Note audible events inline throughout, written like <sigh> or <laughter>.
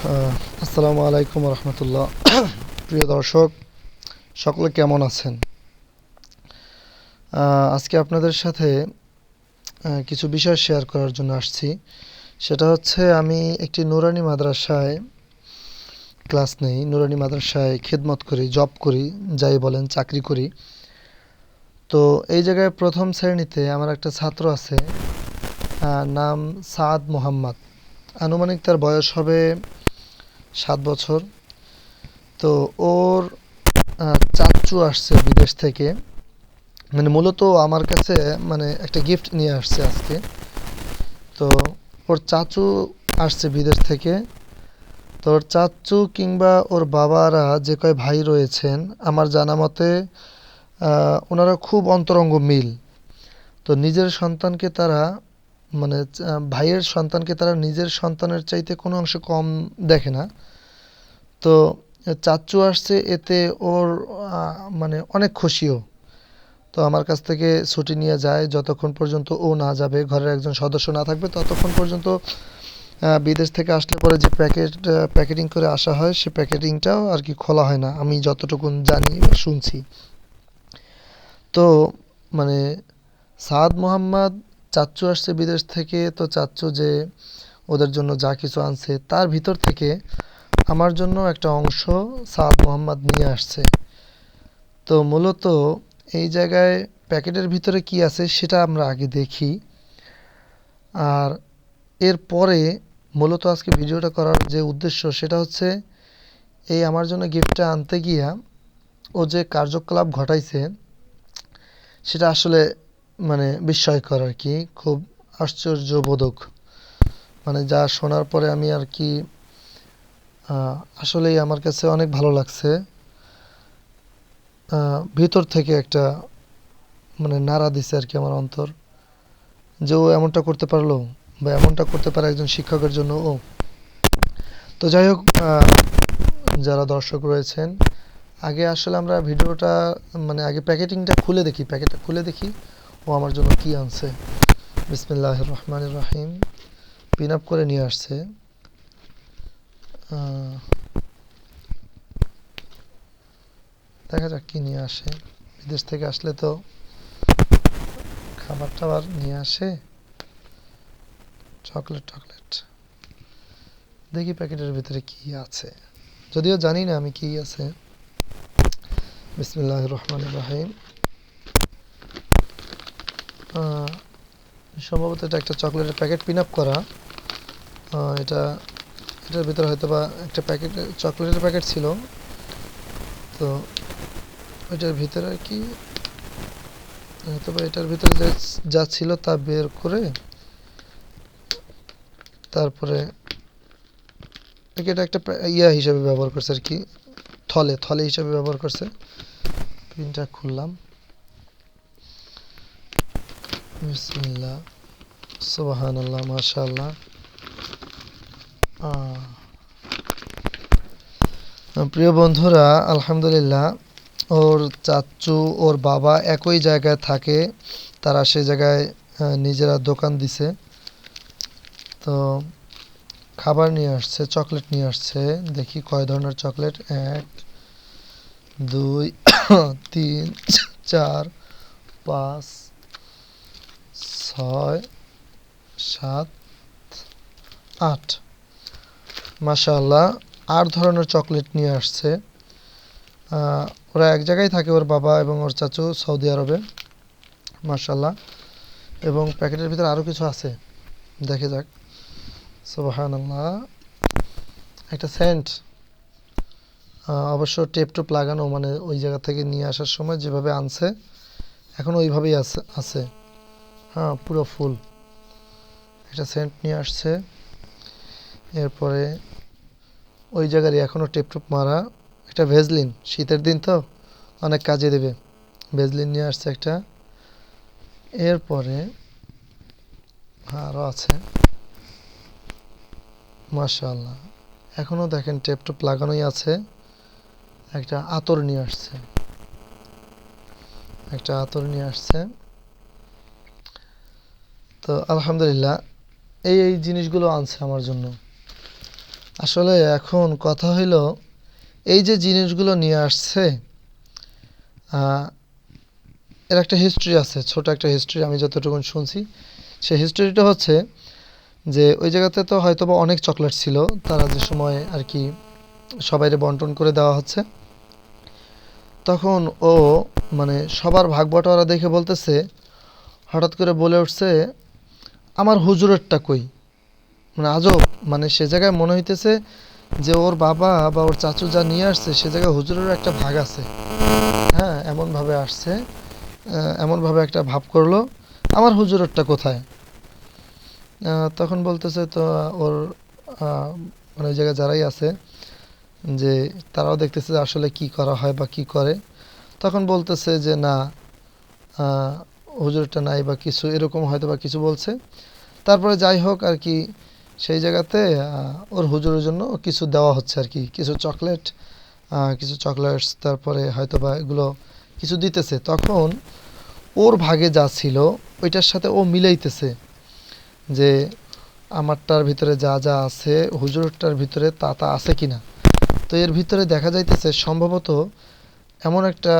আসসালামু আলাইকুম রহমতুল্লাহ। <coughs> প্রিয় দর্শক, সকলে কেমন আছেন? আজকে আপনাদের সাথে কিছু বিষয় শেয়ার করার জন্য আসছি। সেটা হচ্ছে, আমি একটি নুরানি মাদ্রাসায় ক্লাস নেই। নুরানি মাদ্রাসায় খেদমত করি, জব করি, যাই বলেন, চাকরি করি। তো এই জায়গায় প্রথম শ্রেণীতে আমার একটা ছাত্র আছে নাম সাদ মোহাম্মদ। আনুমানিক তার বয়স হবে সাত বছর। তো ওর চাচু আসছে বিদেশ থেকে। মানে মূলত আমার কাছে মানে একটা গিফট নিয়ে আসছে আজকে। তো ওর চাচু আসছে বিদেশ থেকে। তো ওর চাচ্চু কিংবা ওর বাবারা যে কয় ভাই রয়েছেন, আমার জানা মতে ওনারা খুব অন্তরঙ্গ মিল। তো নিজের সন্তানকে তারা মানে ভাইয়ের সন্তানকে তারা নিজের সন্তানের চাইতে কোনো অংশে কম দেখে না। তো চাচ্চু আসছে, এতে ওর মানে অনেক খুশিও। তো আমার কাছ থেকে ছুটি নিয়ে যায়, যতক্ষণ পর্যন্ত ও না যাবে, ঘরের একজন সদস্য না থাকবে, ততক্ষণ পর্যন্ত বিদেশ থেকে আসলে পরে যে প্যাকেট প্যাকেটিং করে আসা হয়, সে প্যাকেটিংটাও আর কি খোলা হয় না। আমি যতটুকু জানি শুনছি। তো মানে সাদ মোহাম্মদ চাচ্চু আসছে বিদেশ থেকে, তো চাচ্চু যে ওদের জন্য যা কিছু আনছে তার ভিতর থেকে আমার জন্য একটা অংশ সাদ মোহাম্মদ নিয়ে আসছে। তো মূলত এই জায়গায় প্যাকেটের ভিতরে কি আছে সেটা আমরা আগে দেখি। আর এরপরে মূলত আজকে ভিডিওটা করার যে উদ্দেশ্য সেটা হচ্ছে এই আমার জন্য গিফটটা আনতে গিয়া ও যে কার্যকলাপ ঘটাইছে সেটা আসলে মানে বিস্ময়কর আর কি, খুব আশ্চর্যবোধক। মানে যা শোনার পরে আমি আর কি আসলেই আমার কাছে অনেক ভালো লাগছে। ভিতর থেকে একটা মানে নাড়া দিছে আর কি আমার অন্তর। যে ও এমনটা করতে পারল বা এমনটা করতে পারে একজন শিক্ষকের জন্য, ও। তো যাই হোক যারা দর্শক রয়েছেন, আগে আসলে আমরা ভিডিওটা মানে আগে প্যাকেটিংটা খুলে দেখি, প্যাকেটটা খুলে দেখি। ও আমার জন্য কি আনছে। বিসমিল্লাহ রহমান রাহিম। পিন আপ করে নিয়ে আসছে। দেখা যাক কি নিয়ে আসে। বিদেশ থেকে আসলে তো খাবার টাবার নিয়ে আসে। চকলেট, টকলেট। দেখি প্যাকেটের ভিতরে কি আছে। যদিও জানি না আমি কি আছে। বিসমিল্লাহ রহমান রাহিম। সম্ভবত এটা একটা চকলেটের প্যাকেট পিন আপ করা। এটা, এটার ভিতরে হয়তো বা একটা প্যাকেট, চকলেটের প্যাকেট ছিল। তো ওইটার ভিতরে আর কি হয়তো বা এটার ভিতরে যে যা ছিল তা বের করে তারপরে এটা একটা ইয়া হিসাবে ব্যবহার করছে আর কি, থলে থলে হিসাবে ব্যবহার করছে। পিনটা খুললাম। বিসমিল্লাহ সুবাহান আল্লাহ মাশাল্লাহ প্রিয় বন্ধুরা, আলহামদুলিল্লাহ, ওর চাচু, ওর বাবা একই জায়গায় থাকে, তারা সেই জায়গায় নিজেরা দোকান দিছে। তো খাবার নিয়ে আসছে, চকলেট নিয়ে আসছে, দেখি কয় ধরনের চকলেট। এক, দুই, <coughs> তিন, চার, পাঁচ ছয়, সাত, আট। মাশাআল্লাহ, আট ধরনের চকলেট নিয়ে আসছে। ওরা এক জায়গায় থাকে ওর বাবা এবং ওর চাচু সৌদি আরবে। মাশাআল্লাহ। এবং প্যাকেটের ভিতরে আরও কিছু আছে। দেখে যাক। সুবাহান একটা সেন্ট। অবশ্য টেপ টুপ লাগানো মানে ওই জায়গা থেকে নিয়ে আসার সময় যেভাবে আনছে, এখন ওইভাবেই আছে আছে। হ্যাঁ পুরো ফুল। একটা সেন্ট নিয়ে আসছে। এরপরে ওই জায়গারই এখনও টেপ টুপ মারা। একটা ভেজলিন, শীতের দিন তো, অনেক কাজে দেবে। ভেজলিন নিয়ে আসছে একটা। এরপরে হ্যাঁ আরও আছে। মাশাআল্লাহ। এখনও দেখেন টেপ টুপ লাগানোই আছে। একটা আতর নিয়ে আসছে। একটা আতর নিয়ে আসছে। তো আলহামদুলিল্লাহ, এই এই জিনিসগুলো আনছে আমার জন্য। আসলে এখন কথা হইল, এই যে জিনিসগুলো নিয়ে আসছে এর একটা হিস্ট্রি আছে, ছোট একটা হিস্ট্রি আমি যতটুকু শুনছি। সেই হিস্ট্রিটা হচ্ছে যে, ওই জায়গাতে তো হয়তো বা অনেক চকলেট ছিল, তারা যে সময় আর কি সবাইরে বন্টন করে দেওয়া হচ্ছে। তখন ও মানে সবার ভাগ বটোয়ারা দেখে বলতেছে, হঠাৎ করে বলে উঠছে আমার হুজুরেরটা কই? মানে আজব মানে সে জায়গায় মনে হইতেছে যে ওর বাবা বা ওর চাচু যা নিয়ে আসছে, সে জায়গায় হুজুরের একটা ভাগ আছে। হ্যাঁ এমনভাবে আসছে এমনভাবে একটা ভাব করল। আমার হুজুরেরটা কোথায়? তখন বলতেছে তো ওর মানে ওই জায়গায় যারাই আছে, যে তারাও দেখতেছে আসলে কি করা হয় বা কি করে। তখন বলতেছে যে না হুজুরটা নাই বা কিছু, এরকম হয়তো বা কিছু বলছে। তারপরে যাই হোক আর কি, সেই জায়গাতে ওর হুজুরের জন্য কিছু দেওয়া হচ্ছে আর কি। কিছু চকলেট কিছু চকলেটস, তারপরে হয়তো বা এগুলো কিছু দিতেছে। তখন ওর ভাগে যা ছিল, ওইটার সাথে ও মিলাইতেছে যে আমারটার ভিতরে যা যা আছে, হুজুরটার ভিতরে তা তা আছে কিনা। তো এর ভিতরে দেখা যাইতেছে সম্ভবত এমন একটা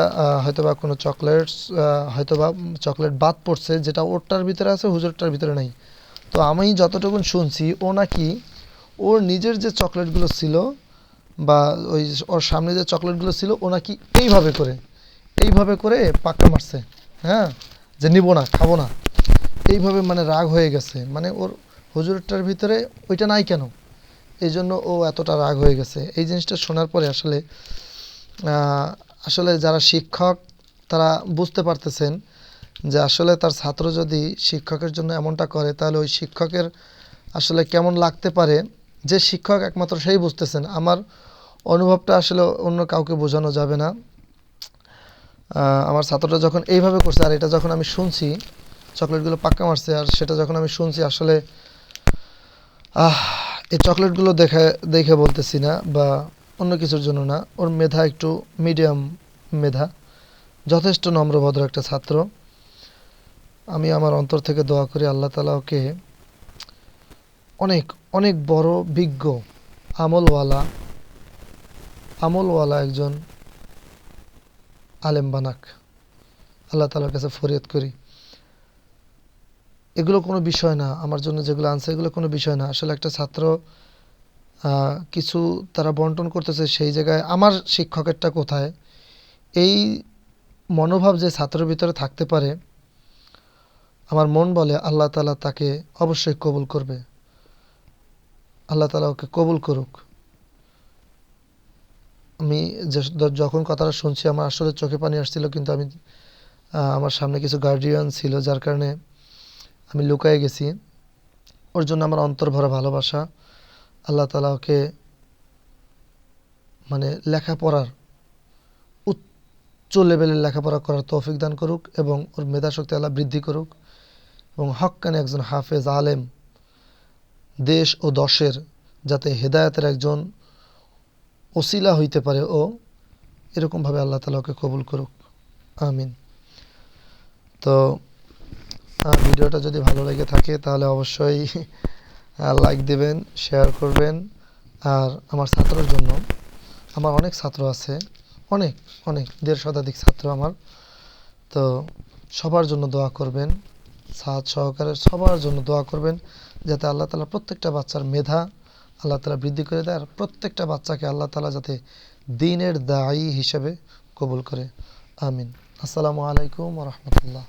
হয়তোবা কোনো চকলেটস হয়তোবা চকলেট বাদ পড়ছে যেটা ওরটার ভিতরে আছে, হুজুরটার ভিতরে নাই। তো আমি যতটুকু শুনছি, ও নাকি ওর নিজের যে চকলেটগুলো ছিল বা ওই ওর সামনে যে চকলেটগুলো ছিল, ও নাকি এইভাবে করে এইভাবে করে পাক্কা মারছে হ্যাঁ? যে নিব না, খাব না। এইভাবে মানে রাগ হয়ে গেছে। মানে ওর হুজুরটার ভিতরে ওইটা নাই কেন? এই জন্য ও এতটা রাগ হয়ে গেছে। এই জিনিসটা শোনার পরে আসলে আসলে যারা শিক্ষক, তারা বুঝতে পারতেছেন যে আসলে তার ছাত্র যদি শিক্ষকের জন্য এমনটা করে, তাহলে ওই শিক্ষকের আসলে কেমন লাগতে পারে? যে শিক্ষক একমাত্র সেই বুঝতেছেন। আমার অনুভবটা আসলে অন্য কাউকে বোঝানো যাবে না। আমার ছাত্রটা যখন এইভাবে করছে, আর এটা যখন আমি শুনছি, চকলেটগুলো পাক্কা মারছে, আর সেটা যখন আমি শুনছি, আসলে, আহ, এই চকলেটগুলো দেখে দেখে বলতেছি না, বা অন্য কিছুর জন্য না। ওর মেধা একটু মিডিয়াম মেধা। যথেষ্ট নম্রভদ্র একটা ছাত্র। আমি আমার অন্তর থেকে দোয়া করি আল্লাহ তালা ওকে অনেক অনেক বড়, বিজ্ঞ, আমলওয়ালা আমলওয়ালা একজন আলেম বানাক। আল্লাহ তালার কাছে ফরিয়াদ করি। এগুলো কোনো বিষয় না। আমার জন্য যেগুলো আনছে এগুলো কোনো বিষয় না। আসলে একটা ছাত্র কিছু তারা বন্টন করতেছে সেই জায়গায়। আমার শিক্ষকেরটা কোথায়? এই মনোভাব যে ছাত্রের ভিতরে থাকতে পারে, আমার মন বলে আল্লাহ তালা তাকে অবশ্যই কবুল করবে। আল্লাহ তালা ওকে কবুল করুক। আমি যখন কথাটা শুনছি, আমার আসলে চোখে পানি আসছিল, কিন্তু আমি আমার সামনে কিছু গার্ডিয়ান ছিল, যার কারণে আমি লুকায়ে গেছি। ওর জন্য আমার অন্তর ভরা ভালোবাসা। আল্লাহ তালা ওকে মানে লেখাপড়ার উচ্চ লেভেলের লেখাপড়া করার তৌফিক দান করুক এবং ওর মেধাশক্তি আল্লাহ বৃদ্ধি করুক এবং হক্কানে একজন হাফেজ আলেম দেশ ও দশের যাতে হেদায়তের একজন ওসিলা হইতে পারে ও এরকমভাবে আল্লাহ তালা ওকে কবুল করুক। আমিন। তো ভিডিওটা যদি ভালো লেগে থাকে তাহলে অবশ্যই লাইক দেবেন শেয়ার করবেন। আর আমার ছাত্রের জন্য, আমার অনেক ছাত্র আছে, অনেক অনেক, দেড় শতাধিক ছাত্র আমার। তো সবার জন্য দোয়া করবেন, সাহায্য সহকারে সবার জন্য দোয়া করবেন, যাতে আল্লাহ তালা প্রত্যেকটা বাচ্চার মেধা আল্লাহ তালা বৃদ্ধি করে দেয়, আর প্রত্যেকটা বাচ্চাকে আল্লাহ তালা যাতে দিনের দায়ী হিসেবে কবুল করে। আমিন। আসসালামু আলাইকুম রহমতুল্লাহ।